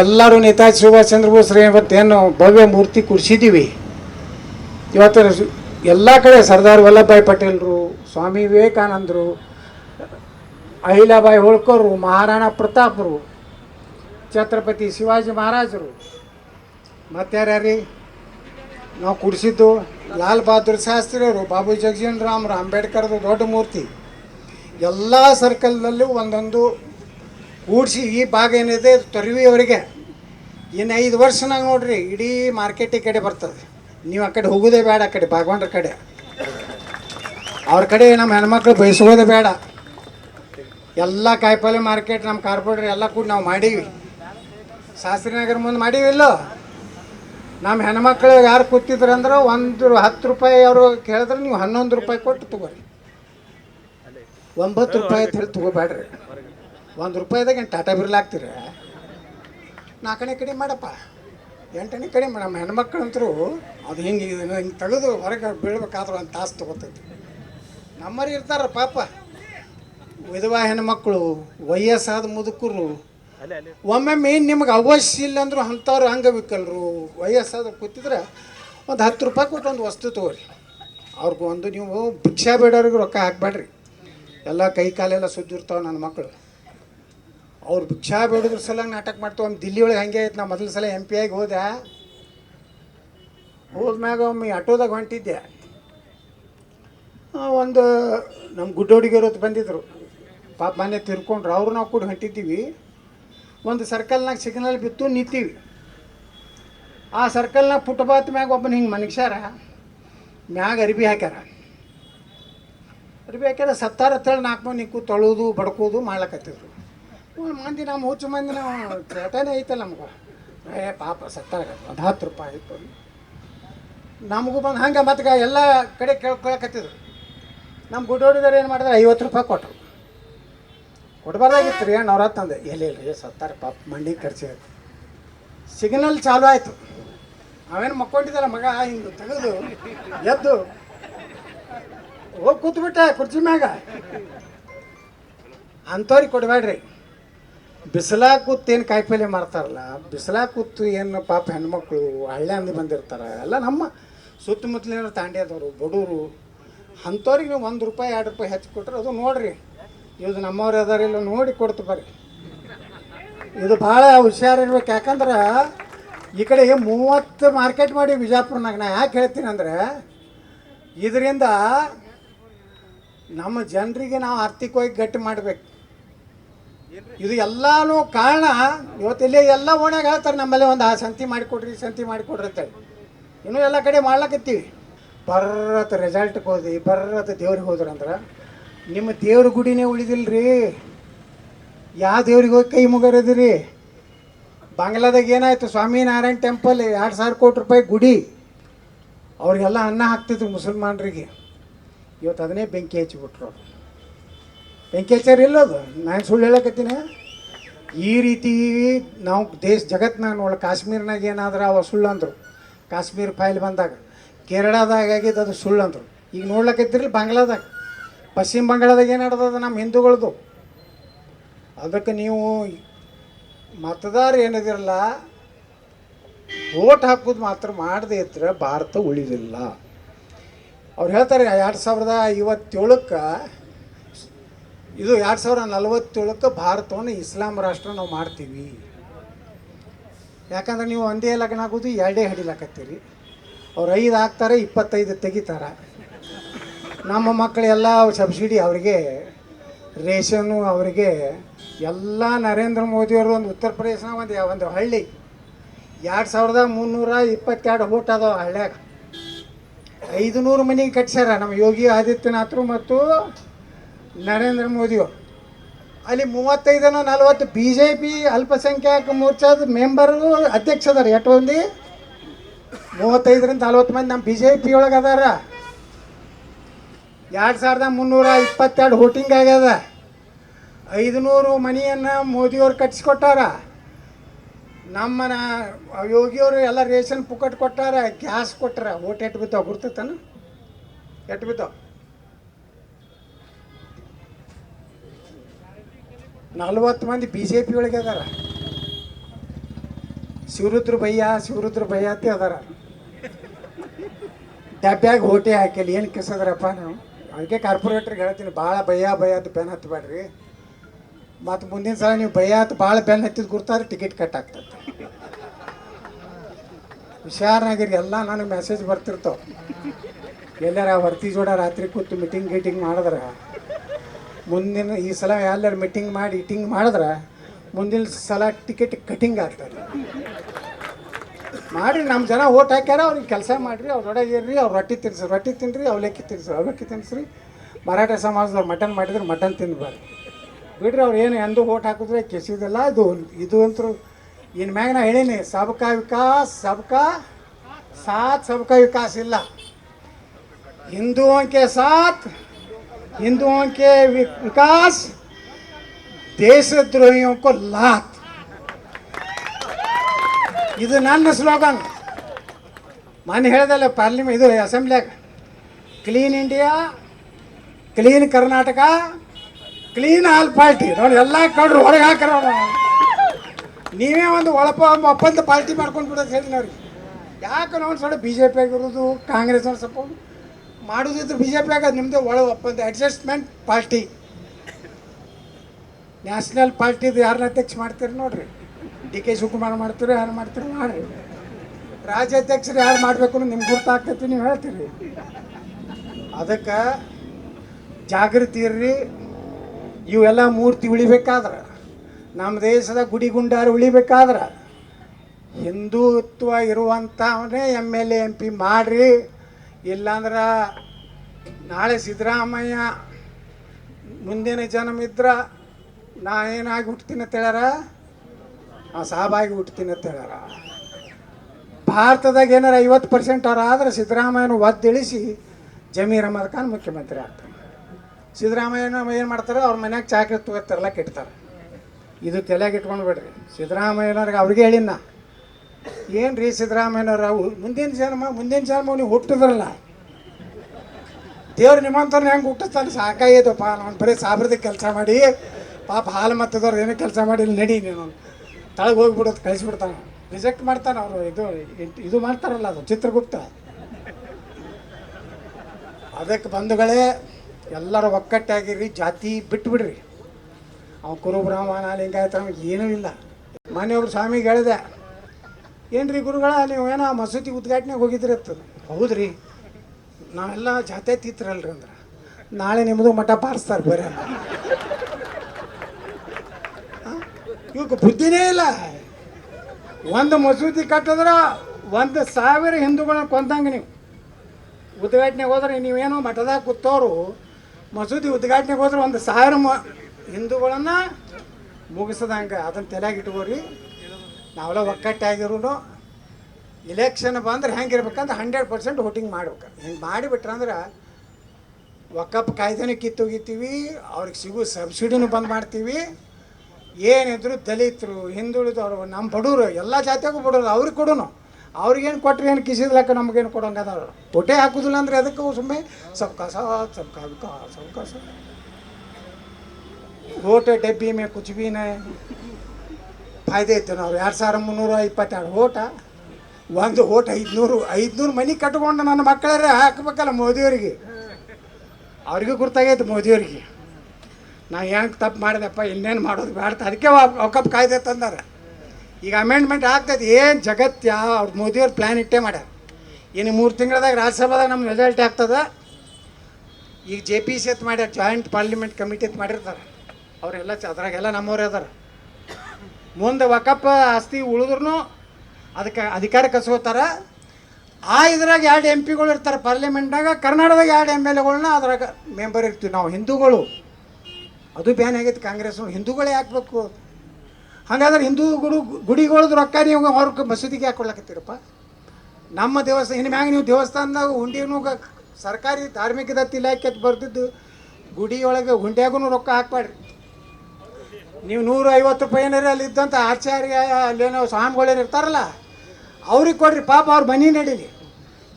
ಎಲ್ಲರೂ ನೇತಾಜಿ ಸುಭಾಷ್ ಚಂದ್ರ ಬೋಸ್ ಏನು ಭವ್ಯ ಮೂರ್ತಿ ಕೂರಿಸಿದ್ದೀವಿ ಇವತ್ತು ಎಲ್ಲ ಕಡೆ ಸರ್ದಾರ್ ವಲ್ಲಭಭಾಯಿ ಪಟೇಲರು, ಸ್ವಾಮಿ ವಿವೇಕಾನಂದರು, ಅಹಿಲಾಬಾಯಿ ಹೋಳ್ಕರು, ಮಹಾರಾಣಾ ಪ್ರತಾಪರು, ಛತ್ರಪತಿ ಶಿವಾಜಿ ಮಹಾರಾಜರು ಮತ್ತಾರ್ಯಾರೀ ನಾವು ಕುಡಿಸಿದ್ದು ಲಾಲ್ ಬಹದ್ದೂರ್ ಶಾಸ್ತ್ರಿಯವರು, ಬಾಬು ಜಗಜೀನ್ ರಾಮ್ರು ಅಂಬೇಡ್ಕರ್ದು ದೊಡ್ಡ ಮೂರ್ತಿ. ಎಲ್ಲ ಸರ್ಕಲ್ನಲ್ಲೂ ಒಂದೊಂದು ಕೂಡಿಸಿ ಈ ಭಾಗ ಏನಿದೆ ತೊರವಿಯವರಿಗೆ ಇನ್ನು ಐದು ವರ್ಷನಾಗ ನೋಡ್ರಿ, ಇಡೀ ಮಾರ್ಕೆಟ್ ಈ ಕಡೆ ಬರ್ತದೆ. ನೀವು ಆ ಕಡೆ ಹೋಗೋದೇ ಬೇಡ, ಆ ಕಡೆ ಭಾಗವಂಡ್ರ ಕಡೆ. ಅವ್ರ ಕಡೆ ನಮ್ಮ ಹೆಣ್ಮಕ್ಳು ಬಯಸೋದೇ ಬೇಡ. ಎಲ್ಲ ಕಾಯಿಪಲ್ಲೆ ಮಾರ್ಕೆಟ್ ನಮ್ಮ ಕಾರ್ಪೊರೇಟರ್ ಎಲ್ಲ ಕೂಡ ನಾವು ಮಾಡೀವಿ. ಶಾಸ್ತ್ರಿನಗರ ಮುಂದೆ ಮಾಡೀವಿ ಇಲ್ಲೋ? ನಮ್ಮ ಹೆಣ್ಮಕ್ಳು ಯಾರು ಕೂತಿದ್ರು ಅಂದ್ರೆ ಒಂದು ಹತ್ತು ರೂಪಾಯಿ ಅವರು ಕೇಳಿದ್ರೆ ನೀವು ಹನ್ನೊಂದು ರೂಪಾಯಿ ಕೊಟ್ಟು ತಗೋರಿ. ಒಂಬತ್ತು ರೂಪಾಯಿ ಅಂತ ಹೇಳಿ ತಗೋಬೇಡ್ರಿ. ಒಂದು ರೂಪಾಯಿದಾಗ ಏನು ಟಾಟಾ ಬಿರ್ಲ್ ಹಾಕ್ತೀರ? ನಾಲ್ಕನೇ ಕಡೆ ಮಾಡಪ್ಪ. ಎಂಟನೇ ಕಡೆ ಮಾಡ ನಮ್ಮ ಹೆಣ್ಮಕ್ಳು ಅಂತರೂ ಅದು ಹಿಂಗೆ ಹಿಂಗೆ ತೆಗೆದು ಹೊರಗೆ ಬೀಳ್ಬೇಕಾದ್ರೂ ಒಂದು ತಾಸು ತೊಗೋತೈತಿ. ನಮ್ಮರಿ ಇರ್ತಾರ ಪಾಪ. ವಿಧವಾ ಹೆಣ್ಮಕ್ಳು ವಯಸ್ಸಾದ ಮುದುಕರು. ಒಮ್ಮೊಮ್ಮೆ ನಿಮ್ಗೆ ಅವಶ್ಯ ಇಲ್ಲ ಅಂದ್ರು ಅಂಥವ್ರು ಅಂಗವಿಕಲರು ವಯಸ್ಸಾದ ಕೂತಿದ್ರೆ ಒಂದು ಹತ್ತು ರೂಪಾಯಿ ಕೊಟ್ಟು ಒಂದು ವಸ್ತು ತೊಗೊರಿ. ಅವ್ರಿಗೊಂದು ನೀವು ಭಿಕ್ಷಾ ಬೇಡೋರಿಗೆ ರೊಕ್ಕ ಹಾಕ್ಬೇಡ್ರಿ. ಎಲ್ಲ ಕೈ ಕಾಲೆಲ್ಲ ಸುದ್ದಿರ್ತಾವೆ ನನ್ನ ಮಕ್ಕಳು ಅವ್ರು ಭಿಕ್ಷಾ ಬೇಡೋದ್ರ ಸಲ ನಾಟಕ ಮಾಡ್ತೇವೆ. ಒಂದು ದಿಲ್ಲಿ ಒಳಗೆ ಹಂಗೆ ಆಯ್ತು ನಾ ಮೊದಲ ಸಲ ಎಂ ಪಿ ಆಗಿ ಹೋದೆ. ಹೋದ್ಮ್ಯಾಗ ಒಮ್ಮೆ ಆಟೋದಾಗ ಹೊಂಟಿದ್ದೆ. ಒಂದು ನಮ್ಮ ಗುಡ್ಡೋಡಿಗೆರೋದು ಬಂದಿದ್ರು. ಪಾಪ ಮನೆ ತಿರ್ಕೊಂಡ್ರು. ಅವರು ನಾವು ಕೂಡ ಹೊಂಟಿದ್ದೀವಿ. ಒಂದು ಸರ್ಕಲ್ನಾಗ ಸಿಗ್ನಲ್ ಬಿತ್ತು, ನಿಂತೀವಿ. ಆ ಸರ್ಕಲ್ನಾಗ ಫುಟ್ಪಾತ್ ಮ್ಯಾಗ ಒಬ್ಬನ ಹಿಂಗೆ ಮನುಷ್ಯರ ಮ್ಯಾಗ ಅರಿಬಿ ಹಾಕ್ಯಾರ. ಅರಿಬಿ ಹಾಕ್ಯಾರ. ಸತ್ತಾರ ತಳ ನಾಲ್ಕು ಮಂದಿ ನಿಕ್ಕು ತೊಳೋದು, ಬಡ್ಕೋದು ಮಾಡ್ಲಕತ್ತಿದ್ರು. ಮಂದಿ ನಮ್ಮ ಹುಚ್ಚು ಮಂದಿ ನಾವು ಕೇಳ್ತಾನೆ ಐತಲ್ಲ ನಮ್ಗೆ. ಏ, ಪಾಪ ಸತ್ತಾರ ಒಂದು ಹತ್ತು ರೂಪಾಯಿ ಆಯಿತು. ನಮಗೂ ಬಂದು ಹಂಗೆ ಮತ್ತೆ ಎಲ್ಲ ಕಡೆ ಕೇಳ್ಕೊಳಕತ್ತಿದ್ರು. ನಮ್ಮ ಗುಡ್ಡೋಡಿದವ್ರು ಏನು ಮಾಡಿದ್ರೆ? ಐವತ್ತು ರೂಪಾಯಿ ಕೊಟ್ಟರು ಕೊಡ್ಬಾರ್ದಾಗಿತ್ತು ರೀ ಅವ್ರ ತಂದೆ. ಎಲ್ಲಿ ರೀ ಸತ್ತಾರ ಪಾಪ, ಮಂಡಿ ಖರ್ಚು ಸಿಗ್ನಲ್ ಚಾಲು ಆಯಿತು. ಅವೇನು ಮಕ್ಕೊಂಡಿದ್ದಾರೆ ಮಗ, ಹಿಂಗೆ ತೆಗೆದು ಎದ್ದು ಹೋಗಿ ಕೂತ್ಬಿಟ್ಟೆ ಕುರ್ಚಿ ಮ್ಯಾಗ. ಅಂಥವ್ರಿಗೆ ಕೊಡಬೇಡ್ರಿ. ಬಿಸಿಲಾಗ ಕೂತು ಏನು ಕಾಯಿಪಲ್ಯ ಮಾರ್ತಾರಲ್ಲ ಬಿಸಿಲಾಗ ಕೂತು ಏನು ಪಾಪ ಹೆಣ್ಮಕ್ಳು ಹಳ್ಳಿ ಅಂದಿ ಬಂದಿರ್ತಾರೆ, ಎಲ್ಲ ನಮ್ಮ ಸುತ್ತಮುತ್ತಲಿನ ತಾಂಡ್ಯದವರು ಬಡವರು ಅಂಥವ್ರಿಗೆ ನೀವು ಒಂದು ರೂಪಾಯಿ, ಎರಡು ರೂಪಾಯಿ ಹೆಚ್ಚು ಕೊಟ್ರೆ ಅದು ನೋಡ್ರಿ. ಇದು ನಮ್ಮವ್ರು ಅದಾರಿಲ್ಲ ನೋಡಿ ಕೊಡ್ತು ಬರ್ರಿ. ಇದು ಭಾಳ ಹುಷಾರಿರ್ಬೇಕು ಯಾಕಂದ್ರೆ ಈ ಕಡೆ ಮೂವತ್ತು ಮಾರ್ಕೆಟ್ ಮಾಡಿ ಬಿಜಾಪುರ್ನಾಗ ನಾ ಯಾಕೆ ಹೇಳ್ತೀನಿ ಅಂದರೆ, ಇದರಿಂದ ನಮ್ಮ ಜನರಿಗೆ ನಾವು ಆರ್ಥಿಕವಾಗಿ ಗಟ್ಟಿ ಮಾಡಬೇಕು. ಇದು ಎಲ್ಲಾನು ಕಾರಣ ಇವತ್ತಿಲ್ಲಿ ಎಲ್ಲ ಓಣ್ಯಾಗ ಹೇಳ್ತಾರೆ, ನಮ್ಮಲ್ಲಿ ಒಂದು ಆ ಸಂತಿ ಮಾಡಿಕೊಡ್ರಿ ಸಂತಿ ಮಾಡಿಕೊಡ್ರಿ ಅಂತೇಳಿ. ಇನ್ನೂ ಎಲ್ಲ ಕಡೆ ಮಾಡ್ಲಕತ್ತೀವಿ. ಬರ್ರತ್ ರಿಸಲ್ಟ್ಗೆ ಹೋದ್ವಿ, ಬರ್ರತ್ ದೇವ್ರಿಗೆ ಹೋದ್ರಂದ್ರೆ ನಿಮ್ಮ ದೇವ್ರ ಗುಡಿನೇ ಉಳಿದಿಲ್ರಿ. ಯಾವ ದೇವ್ರಿಗೆ ಹೋಗಿ ಕೈ ಮುಗರದಿರಿ? ಬಾಂಗ್ಲಾದಾಗ ಏನಾಯ್ತು, ಸ್ವಾಮಿನಾರಾಯಣ ಟೆಂಪಲ್ ಎರಡು ಸಾವಿರ ಕೋಟಿ ರೂಪಾಯಿ ಗುಡಿ. ಅವ್ರಿಗೆಲ್ಲ ಅನ್ನ ಹಾಕ್ತಿದ್ರು ಮುಸಲ್ಮಾನರಿಗೆ. ಇವತ್ತು ಅದನ್ನೇ ಬೆಂಕಿ ಹಚ್ಚಿಬಿಟ್ರು ಅವ್ರು. ಹಚ್ಚಾರ ಇಲ್ಲದು ನಾನು ಸುಳ್ಳು ಹೇಳಕತ್ತೀನಿ. ಈ ರೀತಿ ನಾವು ದೇಶ ಜಗತ್ನಾಗ ನೋಡಿ, ಕಾಶ್ಮೀರ್ನಾಗ ಏನಾದ್ರೆ ಅವ ಸುಳ್ಳು ಅಂದರು. ಕಾಶ್ಮೀರ ಫೈಲ್ ಬಂದಾಗ, ಕೇರಳದಾಗ ಆಗಿದ್ದು ಅದು ಸುಳ್ಳು ಅಂದರು. ಈಗ ನೋಡ್ಲಕತ್ತಿರಲಿ ಬಾಂಗ್ಲಾದಾಗ? ಪಶ್ಚಿಮ ಬಂಗಾಳದಾಗ ಏನು ನಡ್ದದ ನಮ್ಮ ಹಿಂದೂಗಳದು? ಅದಕ್ಕೆ ನೀವು ಮತದಾರ ಏನಿದಿರಲ್ಲ, ಓಟ್ ಹಾಕೋದು ಮಾತ್ರ ಮಾಡದೇ ಇದ್ರೆ ಭಾರತ ಉಳಿದಿಲ್ಲ. ಅವ್ರು ಹೇಳ್ತಾರೆ, ಎರಡು ಸಾವಿರದ ಐವತ್ತೇಳಕ್ಕೆ ಇದು ಎರಡು ಸಾವಿರ ನಲವತ್ತೇಳಕ್ಕೆ ಭಾರತವನ್ನು ಇಸ್ಲಾಂ ರಾಷ್ಟ್ರ ನಾವು ಮಾಡ್ತೀವಿ. ಯಾಕಂದ್ರೆ ನೀವು ಒಂದೇ ಲಗ್ನ ಆಗೋದು ಎರಡೇ ಹಡಿಲಾಕತ್ತೀರಿ ಅವ್ರು ಐದು ಹಾಕ್ತಾರೆ, ಇಪ್ಪತ್ತೈದು ತೆಗಿತಾರೆ. ನಮ್ಮ ಮಕ್ಕಳೆಲ್ಲ ಸಬ್ಸಿಡಿ ಅವರಿಗೆ, ರೇಷನ್ನು ಅವರಿಗೆ, ಎಲ್ಲ ನರೇಂದ್ರ ಮೋದಿಯವರು ಒಂದು ಉತ್ತರ ಪ್ರದೇಶನ ಒಂದು ಒಂದು ಹಳ್ಳಿ. ಎರಡು ಸಾವಿರದ ಮುನ್ನೂರ ಇಪ್ಪತ್ತೆರಡು ಓಟ್ ಅದಾವ ಹಳ್ಳ್ಯಾಗ. ಐದು ನೂರು ಮನೆಗೆ ಕಟ್ಸ್ಯಾರ ನಮ್ಮ ಯೋಗಿ ಆದಿತ್ಯನಾಥರು ಮತ್ತು ನರೇಂದ್ರ ಮೋದಿಯವರು. ಅಲ್ಲಿ ಮೂವತ್ತೈದನೋ ನಲವತ್ತು ಬಿ ಜೆ ಪಿ ಅಲ್ಪಸಂಖ್ಯಾತ ಮೋರ್ಚಾದ ಮೆಂಬರು ಅಧ್ಯಕ್ಷ ಅದಾರ. ಎಷ್ಟು ಮಂದಿ ಮೂವತ್ತೈದರಿಂದ ನಲ್ವತ್ತು ಮಂದಿ ನಮ್ಮ ಬಿ ಜೆ ಪಿ ಒಳಗೆ ಅದಾರ. ಎರಡು ಸಾವಿರದ ಮುನ್ನೂರ ಇಪ್ಪತ್ತೆರಡು ಹೋಟಿಂಗ್ ಆಗ್ಯದ. ಐದುನೂರು ಮನೆಯನ್ನು ಮೋದಿಯವ್ರು ಕಟ್ಟಿಸ್ಕೊಟ್ಟಾರ. ನಮ್ಮ ನಾ- ಯೋಗಿಯವರು ಎಲ್ಲ ರೇಷನ್ ಪುಕ್ಕಟ್ ಕೊಟ್ಟಾರ, ಗ್ಯಾಸ್ ಕೊಟ್ಟಾರ. ಓಟ್ ಎಟ್ಟು ಬಿದ್ದಾವ? ಗುರ್ತತಾನ ಎಟ್ಟು ಬಿದ್ದಾವ? ನಲ್ವತ್ತು ಮಂದಿ ಬಿ ಜೆ ಪಿ ಒಳಗೆ ಅದಾರ. ಶಿವರುದ್ರ ಭಯ್ಯ ಶಿವರುದ್ರ ಭಯ್ಯ ಅಂತ ಅದಾರ. ಡಬ್ಬ್ಯಾಗ ಹೋಟೆ ಹಾಕಿಲ್ಲ ಏನು ಕಿಸದ್ರಪ್ಪ ನಾವು? ಅದಕ್ಕೆ ಕಾರ್ಪೊರೇಟ್ರಿಗೆ ಹೇಳ್ತೀನಿ, ಭಾಳ ಭಯ ಭಯ ಅಂತ ಬೆನ್ ಹತ್ತಬೇಡ್ರಿ ಮತ್ತು ಮುಂದಿನ ಸಲ ನೀವು ಭಯ ಅಂತ ಭಾಳ ಬೆನ್ ಹತ್ತಿದ ಗುರ್ತಾದ್ರೆ ಟಿಕೆಟ್ ಕಟ್ ಆಗ್ತದೆ ಹುಷಾರಾಗಿರಿ, ಎಲ್ಲ ನನಗೆ ಮೆಸೇಜ್ ಬರ್ತಿರ್ತಾವ. ಎಲ್ಲಾರ ವರ್ತಿ ಜೋಡ ರಾತ್ರಿ ಕೂತು ಮೀಟಿಂಗ್ ಗೀಟಿಂಗ್ ಮಾಡಿದ್ರೆ. ಮುಂದಿನ ಈ ಸಲ ಎಲ್ಲರೂ ಮೀಟಿಂಗ್ ಮಾಡಿ ಇಟಿಂಗ್ ಮಾಡಿದ್ರೆ ಮುಂದಿನ ಸಲ ಟಿಕೆಟ್ ಕಟಿಂಗ್ ಆಗ್ತದೆ. ಮಾಡಿ ನಮ್ಮ ಜನ ಓಟ್ ಹಾಕ್ಯಾರ, ಅವ್ರಿಗೆ ಕೆಲಸ ಮಾಡಿರಿ, ಅವ್ರು ಒಡಗೆ ಇರ್ರಿ, ಅವ್ರು ರೊಟ್ಟಿ ತಿನ್ಸಿ ರೊಟ್ಟಿ ತಿನ್ನಿರಿ ಅವಲಕ್ಕಿ ತಿನ್ನಿಸ್ರಿ ಅವಲಕ್ಕಿ ತಿನ್ಸ್ರಿ. ಮರಾಠ ಸಮಾಜದವ್ರು ಮಟನ್ ಮಾಡಿದ್ರೆ ಮಟನ್ ತಿನ್ಬಾರ್ದು. ಬಿಡ್ರಿ, ಅವ್ರು ಏನು ಎಂದು ಓಟ್ ಹಾಕಿದ್ರೆ ಕೆಸಿದಲ್ಲ, ಇದು ಇದು ಅಂತೂ ಇನ್ನು ಮ್ಯಾಗ ನಾ ಹೇಳೀನಿ, ಸಬ್ಕಾ ವಿಕಾಸ್, ಸಬ್ಕಾ ಸಾತ್ ಸಬ್ಕಾ ವಿಕಾಸ್ ಇಲ್ಲ. ಹಿಂದೂ ಅಂಕೆ ಸಾತ್ हिंदुओं के विकास देशद्रोहियों को लात ಇದು ನನ್ನ ಸ್ಲೋಗನ್. ನಾನು ಹೇಳ್ದಲ್ಲ ಪಾರ್ಲಿಮೆಂಟ್ ಇದು ಅಸೆಂಬ್ಲಿಯಾಗ. Clean India, clean Karnataka, clean all party. ನೋಡಿ, ಎಲ್ಲ ಕಡ್ರು ಹೊರಗೆ ಹಾಕರ ನೀವೇ ಒಂದು ಒಳಪ ಒಪ್ಪಂದ ಪಾರ್ಟಿ ಮಾಡ್ಕೊಂಡು ಬಿಡೋದು ಹೇಳಿದ್ರಿ ಅವ್ರಿಗೆ. ಯಾಕೆ ನೋಡಿ ಸ್ವಲ್ಪ ಬಿ ಜೆ ಪಿ ಆಗಿರೋದು ಕಾಂಗ್ರೆಸ್ ಅವ್ರು ಸಪೋರ್ಟ್ ಮಾಡೋದಿದ್ರು ಬಿ ಜೆ ಪಿ ಆಗ ನಿಮ್ಮದು ಒಳ ಒಪ್ಪಂದ ಅಡ್ಜಸ್ಟ್ಮೆಂಟ್ ಪಾರ್ಟಿ ನ್ಯಾಷನಲ್ ಪಾರ್ಟಿದು ಯಾರನ್ನ ಅಧ್ಯಕ್ಷ ಮಾಡ್ತೀರಿ ನೋಡ್ರಿ. ಡಿ ಕೆ ಶಿವಕುಮಾರ್ ಮಾಡ್ತೀರಿ ಯಾರು ಮಾಡ್ತೀರಿ ಮಾಡ್ರಿ. ರಾಜ್ಯಾಧ್ಯಕ್ಷರು ಯಾರು ಮಾಡಬೇಕು ನಿಮ್ಗೆ ಗುರ್ತಾಗ್ತೈತಿ ನೀವು ಹೇಳ್ತೀರಿ. ಅದಕ್ಕೆ ಜಾಗೃತಿ ಇರ್ರಿ. ಇವೆಲ್ಲ ಮೂರ್ತಿ ಉಳಿಬೇಕಾದ್ರೆ ನಮ್ಮ ದೇಶದ ಗುಡಿ ಗುಂಡಾರು ಉಳಿಬೇಕಾದ್ರೆ, Hindutva ಇರುವಂಥವನ್ನೇ M L A M P ಮಾಡಿರಿ. ಇಲ್ಲಾಂದ್ರೆ ನಾಳೆ ಸಿದ್ದರಾಮಯ್ಯ ಮುಂದಿನ ಜನ್ಮ ಇದ್ರ ನಾ ಏನಾಗಿ ಹುಟ್ತೀನಿ ಅಂತ ಹೇಳ್ಯಾರ ಆ ಸಾಬಾಗಿ ಹುಟ್ತೀನಿ ಅಂತ ಹೇಳ್ಯಾರ ಭಾರತದಾಗ ಏನಾರ ಐವತ್ತು ಪರ್ಸೆಂಟ್ ಅವ್ರು ಆದ್ರೆ ಸಿದ್ದರಾಮಯ್ಯನ ಒದ್ದಿಳಿಸಿ ಜಮೀರ್ ಅಹಮದ್ ಖಾನ್ ಮುಖ್ಯಮಂತ್ರಿ ಆಗ್ತಾರೆ. ಸಿದ್ದರಾಮಯ್ಯನ ಏನು ಮಾಡ್ತಾರೆ? ಅವ್ರ ಮನ್ಯಾಗ ಚಾಕ್ರಿ ತಗೋತಾರಲ್ಲ ಕೆಟ್ತಾರೆ ಇದು ತಲೆಯಾಗ ಇಟ್ಕೊಂಡು ಬಿಡ್ರಿ. ಸಿದ್ದರಾಮಯ್ಯನವ್ರಿಗೆ ಅವ್ರಿಗೆ ಹೇಳಿನ ಏನು ರೀ ಸಿದ್ದರಾಮಯ್ಯನವ್ರ? ಮುಂದಿನ ಜನ್ಮ ಮುಂದಿನ ಜನ್ಮ ನೀವು ಹುಟ್ಟಿದ್ರಲ್ಲ. ದೇವ್ರು ನಿಮ್ಮಂಥವ್ರನ್ನ ಹೆಂಗೆ ಹುಟ್ಟಿಸ್ತಾನೆ ಸಾಕಾಗಿದ್ದಪ್ಪ ನಾನು ಬರೀ ಸಾಬ್ರದ ಕೆಲಸ ಮಾಡಿ, ಪಾಪ ಹಾಲು ಮತ್ತದವ್ರು ಏನೋ ಕೆಲಸ ಮಾಡಿ ನಡಿ ನೀನು. ತಳಗೆ ಹೋಗ್ಬಿಡೋದು ಕಳಿಸ್ಬಿಡ್ತಾನೆ. ರಿಜೆಕ್ಟ್ ಮಾಡ್ತಾನೆ ಅವರು. ಇದು ಇದು ಮಾಡ್ತಾರಲ್ಲ ಅದು, ಚಿತ್ರಗುಪ್ತ. ಅದಕ್ಕೆ ಬಂಧುಗಳೇ, ಎಲ್ಲರೂ ಒಕ್ಕಟ್ಟಾಗಿರಿ, ಜಾತಿ ಬಿಟ್ಬಿಡ್ರಿ. ಅವ ಕುರುಬ್ರಾಹ್ಮಣ ಲಿಂಗಾಯತ ಅವ್ನಿಗೆ ಏನೂ ಇಲ್ಲ. ಮನೆಯವರು ಸ್ವಾಮಿಗೆ ಹೇಳಿದೆ ಏನ್ರಿ ಗುರುಗಳ, ನೀವು ಏನೋ ಮಸೂತಿ ಉದ್ಘಾಟನೆಗೆ ಹೋಗಿದ್ರಿ ಅಂತ. ಹೌದ್ರಿ. ನಾವೆಲ್ಲ ಜಾತೆ ತೀತ್ರಲ್ರಿ ಅಂದ್ರೆ. ನಾಳೆ ನಿಮ್ಮದು ಮಠ ಬಾರಿಸ್ತಾರೆ ಬರೀ. ಇವಕ್ಕೆ ಬುದ್ಧಿನೇ ಇಲ್ಲ. ಒಂದು ಮಸೂತಿ ಕಟ್ಟಿದ್ರೆ ಒಂದು ಸಾವಿರ ಹಿಂದೂಗಳನ್ನ ಕೊಂದಂಗೆ ನೀವು. ಉದ್ಘಾಟನೆಗೆ ಹೋದ್ರೆ ನೀವೇನೋ ಮಠದಾಗ ಕೂತೋರು ಮಸೂದಿ ಉದ್ಘಾಟನೆಗೆ ಹೋದ್ರೆ ಒಂದು ಸಾವಿರ ಮ ಹಿಂದೂಗಳನ್ನು ಮುಗಿಸದಂಗೆ. ಅದನ್ನು ತಲೆಯಾಗ ಇಟ್ಕೋರಿ. ನಾವೆಲ್ಲ ಒಕ್ಕಟ್ಟಾಗಿರೂ ಇಲೆಕ್ಷನ್ ಬಂದ್ರೆ ಹೆಂಗಿರ್ಬೇಕಂದ್ರೆ ಹಂಡ್ರೆಡ್ ಪರ್ಸೆಂಟ್ ವೋಟಿಂಗ್ ಮಾಡ್ಬೇಕು. ಹಿಂಗೆ ಮಾಡಿಬಿಟ್ರಂದ್ರೆ ಒಕ್ಕಪ್ಪ ಕಾಯ್ದೆನೂ ಕಿತ್ತೋಗಿತ್ತೀವಿ ಅವ್ರಿಗೆ ಸಿಗೋ ಸಬ್ಸಿಡಿನೂ ಬಂದ್ ಮಾಡ್ತೀವಿ. ಏನಿದ್ರು ದಲಿತರು, ಹಿಂದುಳಿದವರು ನಮ್ಮ ಬಡವರು ಎಲ್ಲ ಜಾತಿಯಾಗೂ ಬಡವರು ಅವ್ರಿಗೆ ಕೊಡೋನು. ಅವ್ರಿಗೇನು ಕೊಟ್ಟರೆ ಏನು ಕಿಸಿದ್ಲಕ್ಕ ನಮಗೇನು ಕೊಡೋಂಗೆ ಪೊಟೆ ಹಾಕೋದಿಲ್ಲ ಅಂದ್ರೆ ಅದಕ್ಕೆ ಸುಮ್ಮನೆ ಸಬ್ಕಾ ಸಾಥ್ ಸಬ್ಕಾ ವಿಕಾಸ್ ಸಬ್ಕಾ ಸಾಥ್ ಓಟೆ, ಡಬ್ಬಿ ಮೇ ಕುಚ್ ಫಾಯ್ದೆ ಇತ್ತು. ನಾವು ಎರಡು ಸಾವಿರ ಮುನ್ನೂರ ಇಪ್ಪತ್ತೆರಡು ಓಟ, ಒಂದು ಓಟ್ ಐದುನೂರು ಐದುನೂರು ಮನೆ ಕಟ್ಕೊಂಡು ನನ್ನ ಮಕ್ಕಳರೇ ಹಾಕ್ಬೇಕಲ್ಲ ಮೋದಿಯವರಿಗೆ. ಅವ್ರಿಗೂ ಗುರ್ತಾಗೈತೆ ಮೋದಿಯವ್ರಿಗೆ. ನಾ ಹೆಂಗೆ ತಪ್ಪು ಮಾಡಿದೆಪ್ಪ, ಇನ್ನೇನು ಮಾಡೋದು ಬೇಡ ಅದಕ್ಕೆ ಅವಕಪ್ ಕಾಯ್ದೆ ತಂದಾರ. ಈಗ ಅಮೆಂಡ್ಮೆಂಟ್ ಆಗ್ತೈತಿ. ಏನು ಜಗತ್ಯ? ಅವ್ರು ಮೋದಿಯವ್ರು ಪ್ಲ್ಯಾನ್ ಇಟ್ಟೇ ಮಾಡ್ಯಾರ. ಇನ್ನು ಮೂರು ತಿಂಗಳದಾಗ ರಾಜ್ಯಸಭಾದಾಗ ನಮ್ಮ ರೆಸಲ್ಟ್ ಆಗ್ತದ. ಈಗ ಜೆ ಪಿ ಸಿ ಎತ್ ಮಾಡ್ಯಾರ ಜಾಯಿಂಟ್ ಪಾರ್ಲಿಮೆಂಟ್ ಕಮಿಟಿ ಅಂತ ಮಾಡಿರ್ತಾರೆ. ಅವರೆಲ್ಲ ಅದ್ರಾಗೆಲ್ಲ ನಮ್ಮವ್ರೇ ಅದಾರ. ಮುಂದೆ ವಕಪ್ಪ ಆಸ್ತಿ ಉಳಿದ್ರು ಅದಕ್ಕೆ ಅಧಿಕಾರ ಕಸ್ಕೋತಾರ ಆ ಇದ್ರಾಗ ಎರಡು ಎಂ ಪಿಗಳು ಇರ್ತಾರೆ ಪಾರ್ಲಿಮೆಂಟ್ನಾಗ ಕರ್ನಾಟಕದಾಗ ಎರಡು ಎಂ ಎಲ್ ಎಗಳನ್ನ ಅದ್ರಾಗ ಮೆಂಬರ್ ಇರ್ತೀವಿ ನಾವು ಹಿಂದೂಗಳು. ಅದು ಬ್ಯಾನ್ ಆಗೈತೆ ಕಾಂಗ್ರೆಸ್ ಹಿಂದೂಗಳೇ ಹಾಕ್ಬೇಕು. ಹಾಗಾದ್ರೆ ಹಿಂದೂ ಗುಡು ಗುಡಿಗಳದ್ದು ರೊಕ್ಕ ನೀವು ಅವ್ರ ಮಸೀದಿಗೆ ಹಾಕೊಳಕತ್ತೀರಪ್ಪ. ನಮ್ಮ ದೇವಸ್ಥಾನ, ಇನ್ನು ಮ್ಯಾಗ ನೀವು ದೇವಸ್ಥಾನದಾಗ ಹುಂಡಿನೂ ಸರ್ಕಾರಿ ಧಾರ್ಮಿಕ ದತ್ತಿ ಇಲಾಖೆ ಬರ್ದಿದ್ದು, ಗುಡಿಯೊಳಗೆ ಹುಂಡ್ಯಾಗೂ ರೊಕ್ಕ ಹಾಕ್ಬೇಡ್ರಿ ನೀವು ನೂರ ಐವತ್ತು ರೂಪಾಯಿ ಏನಾರ ಅಲ್ಲಿ ಇದ್ದಂಥ ಆಚಾರ್ಯ ಅಲ್ಲೇನೋ ಸ್ವಾಮಿಗಳೇನು ಇರ್ತಾರಲ್ಲ, ಅವ್ರಿಗೆ ಕೊಡ್ರಿ, ಪಾಪ ಅವ್ರ ಮನೆ ನಡೀಲಿ.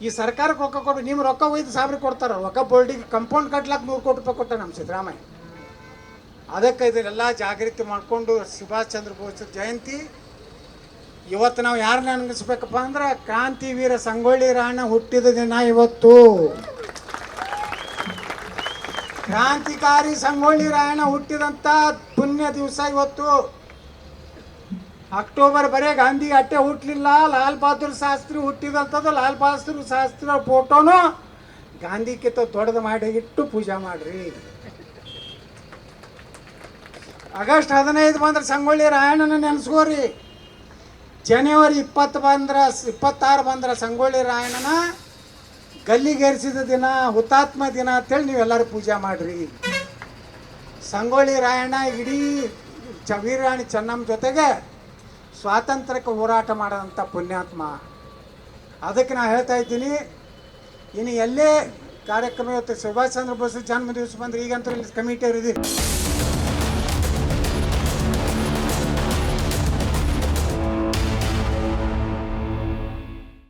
ಈ ಸರ್ಕಾರಕ್ಕೆ ರೊಕ್ಕ ಕೊಡ್ರಿ ನಿಮ್ಮ ರೊಕ್ಕ ಒಯ್ದು ಸಾವಿರ ಕೊಡ್ತಾರೆ. ರೊಕ್ಕ ಬೋರ್ಡಿಗೆ ಕಂಪೌಂಡ್ ಕಟ್ಲಾಕ್ ನೂರು ಕೋಟಿ ರೂಪಾಯಿ ಕೊಟ್ಟ ನಮ್ಮ ಸಿದ್ದರಾಮಯ್ಯ. ಅದಕ್ಕೆ ಇದನ್ನೆಲ್ಲ ಜಾಗೃತಿ ಮಾಡಿಕೊಂಡು ಸುಭಾಷ್ ಚಂದ್ರ ಬೋಸ್ ಜಯಂತಿ. ಇವತ್ತು ನಾವು ಯಾರನ್ನ ನೆನಗಿಸ್ಬೇಕಪ್ಪ ಅಂದ್ರೆ ಕ್ರಾಂತಿವೀರ ಸಂಗೊಳ್ಳಿ ರಾಣ ಹುಟ್ಟಿದ ದಿನ ಇವತ್ತು. ಕ್ರಾಂತಿಕಾರಿ ಸಂಗೊಳ್ಳಿ ರಾಯಣ್ಣ ಹುಟ್ಟಿದಂಥ ಪುಣ್ಯ ದಿವಸ ಇವತ್ತು. ಅಕ್ಟೋಬರ್ ಬರೇ ಗಾಂಧಿ ಅಟ್ಟೆ ಹುಟ್ಟಲಿಲ್ಲ ಲಾಲ್ ಬಹದ್ದೂರ್ ಶಾಸ್ತ್ರಿ ಹುಟ್ಟಿದಂಥದ್ದು ಲಾಲ್ ಬಹದ್ದೂರ್ ಶಾಸ್ತ್ರಿ ಫೋಟೋನು ಗಾಂಧಿಕ್ಕಿಂತ ದೊಡ್ಡದು ಮಾಡಿ ಇಟ್ಟು ಪೂಜೆ ಮಾಡ್ರಿ. ಆಗಸ್ಟ್ ಹದಿನೈದು ಬಂದ್ರೆ ಸಂಗೊಳ್ಳಿ ರಾಯಣ್ಣನ ನೆನೆಸ್ಕೋರಿ. ಜನವರಿ ಇಪ್ಪತ್ತು ಬಂದ್ರೆ, ಇಪ್ಪತ್ತಾರು ಬಂದ್ರೆ ಸಂಗೊಳ್ಳಿ ರಾಯಣ್ಣನ ಗಲ್ಲಿಗೇರಿಸಿದ ದಿನ, ಹುತಾತ್ಮ ದಿನ ಅಂತೇಳಿ ನೀವೆಲ್ಲರೂ ಪೂಜೆ ಮಾಡ್ರಿ. ಸಂಗೊಳ್ಳಿ ರಾಯಣ್ಣ ಇಡೀ ಚ ಚೆನ್ನಮ್ಮ ಜೊತೆಗೆ ಸ್ವಾತಂತ್ರ್ಯಕ್ಕೆ ಹೋರಾಟ ಮಾಡಿದಂಥ ಪುಣ್ಯಾತ್ಮ. ಅದಕ್ಕೆ ನಾನು ಹೇಳ್ತಾ ಇದ್ದೀನಿ, ಇನ್ನು ಎಲ್ಲೇ ಕಾರ್ಯಕ್ರಮ ಇವತ್ತು ಸುಭಾಷ್ ಚಂದ್ರ ಬೋಸ್ ಜನ್ಮ ದಿವಸ ಬಂದ್ರೆ ಈಗಂತೂ ಇಲ್ಲಿ ಕಮಿಟಿ ಅವ್ರು ಇದ್ದೀರಿ.